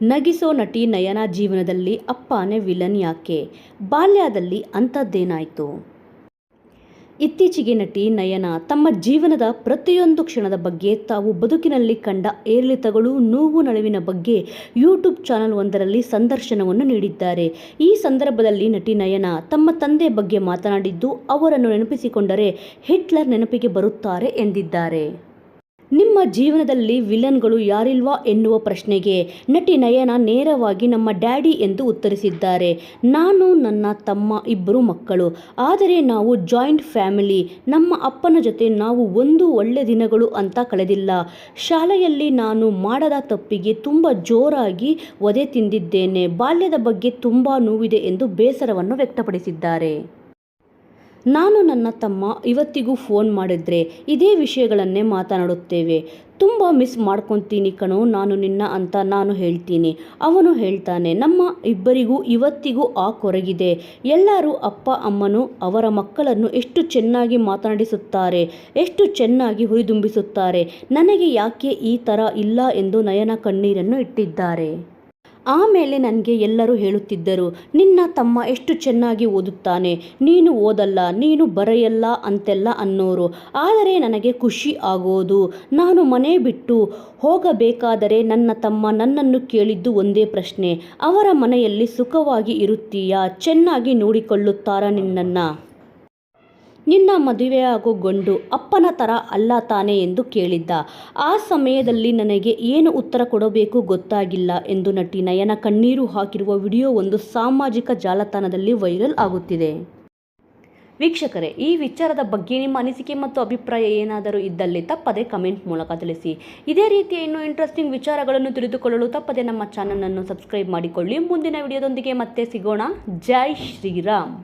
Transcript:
ನಗಿಸೋ ನಟಿ ನಯನ ಜೀವನದಲ್ಲಿ ಅಪ್ಪನೇ ವಿಲನ್ ಯಾಕೆ? ಬಾಲ್ಯದಲ್ಲಿ ಅಂಥದ್ದೇನಾಯಿತು? ಇತ್ತೀಚೆಗೆ ನಟಿ ನಯನ ತಮ್ಮ ಜೀವನದ ಪ್ರತಿಯೊಂದು ಕ್ಷಣದ ಬಗ್ಗೆ ತಾವು ಬದುಕಿನಲ್ಲಿ ಕಂಡ ಏರಿಳಿತಗಳು, ನೋವು ನಳುವಿನ ಬಗ್ಗೆ ಯೂಟ್ಯೂಬ್ ಚಾನಲ್ ಒಂದರಲ್ಲಿ ಸಂದರ್ಶನವನ್ನು ನೀಡಿದ್ದಾರೆ. ಈ ಸಂದರ್ಭದಲ್ಲಿ ನಟಿ ನಯನ ತಮ್ಮ ತಂದೆ ಬಗ್ಗೆ ಮಾತನಾಡಿದ್ದು ಅವರನ್ನು ನೆನಪಿಸಿಕೊಂಡರೆ ಹಿಟ್ಲರ್ ನೆನಪಿಗೆ ಬರುತ್ತಾರೆ ಎಂದಿದ್ದಾರೆ. ನಿಮ್ಮ ಜೀವನದಲ್ಲಿ ವಿಲನ್ಗಳು ಯಾರಿಲ್ವಾ ಎನ್ನುವ ಪ್ರಶ್ನೆಗೆ ನಟಿ ನಯನ ನೇರವಾಗಿ ನಮ್ಮ ಡ್ಯಾಡಿ ಎಂದು ಉತ್ತರಿಸಿದ್ದಾರೆ. ನಾನು, ನನ್ನ ತಮ್ಮ ಇಬ್ಬರು ಮಕ್ಕಳು. ಆದರೆ ನಾವು ಜಾಯಿಂಟ್ ಫ್ಯಾಮಿಲಿ. ನಮ್ಮ ಅಪ್ಪನ ಜೊತೆ ನಾವು ಒಂದು ಒಳ್ಳೆ ದಿನಗಳು ಅಂತ ಕಳೆದಿಲ್ಲ. ಶಾಲೆಯಲ್ಲಿ ನಾನು ಮಾಡದ ತಪ್ಪಿಗೆ ತುಂಬ ಜೋರಾಗಿ ಒದೆ ತಿಂದಿದ್ದೇನೆ. ಬಾಲ್ಯದ ಬಗ್ಗೆ ತುಂಬ ನೋವಿದೆ ಎಂದು ಬೇಸರವನ್ನು ವ್ಯಕ್ತಪಡಿಸಿದ್ದಾರೆ. ನಾನು ನನ್ನ ತಮ್ಮ ಇವತ್ತಿಗೂ ಫೋನ್ ಮಾಡಿದ್ರೆ ಇದೇ ವಿಷಯಗಳನ್ನೇ ಮಾತನಾಡುತ್ತೇವೆ. ತುಂಬ ಮಿಸ್ ಮಾಡ್ಕೊತೀನಿ ಕಣೋ, ನಾನು ನಿನ್ನ ಅಂತ ನಾನು ಹೇಳ್ತೀನಿ. ಅವನು ಹೇಳ್ತಾನೆ, ನಮ್ಮ ಇಬ್ಬರಿಗೂ ಇವತ್ತಿಗೂ ಆ ಕೊರಗಿದೆ. ಎಲ್ಲರೂ ಅಪ್ಪ, ಅಮ್ಮನು ಅವರ ಮಕ್ಕಳನ್ನು ಎಷ್ಟು ಚೆನ್ನಾಗಿ ಮಾತನಾಡಿಸುತ್ತಾರೆ, ಎಷ್ಟು ಚೆನ್ನಾಗಿ ಹುರಿದುಂಬಿಸುತ್ತಾರೆ. ನನಗೆ ಯಾಕೆ ಈ ಥರ ಇಲ್ಲ ಎಂದು ನಯನ ಕಣ್ಣೀರನ್ನು ಇಟ್ಟಿದ್ದಾರೆ. ಆಮೇಲೆ ನನಗೆ ಎಲ್ಲರೂ ಹೇಳುತ್ತಿದ್ದರು, ನಿನ್ನ ತಮ್ಮ ಎಷ್ಟು ಚೆನ್ನಾಗಿ ಓದುತ್ತಾನೆ. ನೀನು ಓದಲ್ಲ, ನೀನು ಬರೆಯಲ್ಲ ಅಂತೆಲ್ಲ ಅನ್ನೋರು. ಆದರೆ ನನಗೆ ಖುಷಿ ಆಗೋದು, ನಾನು ಮನೆ ಬಿಟ್ಟು ಹೋಗಬೇಕಾದರೆ ನನ್ನ ತಮ್ಮ ನನ್ನನ್ನು ಕೇಳಿದ್ದು ಒಂದೇ ಪ್ರಶ್ನೆ. ಅವರ ಮನೆಯಲ್ಲಿ ಸುಖವಾಗಿ ಇರುತ್ತೀಯಾ? ಚೆನ್ನಾಗಿ ನೋಡಿಕೊಳ್ಳುತ್ತಾರಾ ನಿನ್ನನ್ನು? ನಿನ್ನ ಮದುವೆಯಾಗೋ ಗಂಡು ಅಪ್ಪನ ಥರ ಅಲ್ಲ ತಾನೆ ಎಂದು ಕೇಳಿದ್ದ. ಆ ಸಮಯದಲ್ಲಿ ನನಗೆ ಏನು ಉತ್ತರ ಕೊಡಬೇಕು ಗೊತ್ತಾಗಿಲ್ಲ ಎಂದು ನಟಿ ನಯನ ಕಣ್ಣೀರು ಹಾಕಿರುವ ವಿಡಿಯೋ ಒಂದು ಸಾಮಾಜಿಕ ಜಾಲತಾಣದಲ್ಲಿ ವೈರಲ್ ಆಗುತ್ತಿದೆ. ವೀಕ್ಷಕರೇ, ಈ ವಿಚಾರದ ಬಗ್ಗೆ ನಿಮ್ಮ ಅನಿಸಿಕೆ ಮತ್ತು ಅಭಿಪ್ರಾಯ ಏನಾದರೂ ಇದ್ದಲ್ಲಿ ತಪ್ಪದೆ ಕಮೆಂಟ್ ಮೂಲಕ ತಿಳಿಸಿ. ಇದೇ ರೀತಿಯ ಇನ್ನೂ ಇಂಟ್ರೆಸ್ಟಿಂಗ್ ವಿಚಾರಗಳನ್ನು ತಿಳಿದುಕೊಳ್ಳಲು ತಪ್ಪದೆ ನಮ್ಮ ಚಾನಲನ್ನು ಸಬ್ಸ್ಕ್ರೈಬ್ ಮಾಡಿಕೊಳ್ಳಿ. ಮುಂದಿನ ವಿಡಿಯೋದೊಂದಿಗೆ ಮತ್ತೆ ಸಿಗೋಣ. ಜೈ ಶ್ರೀರಾಮ್.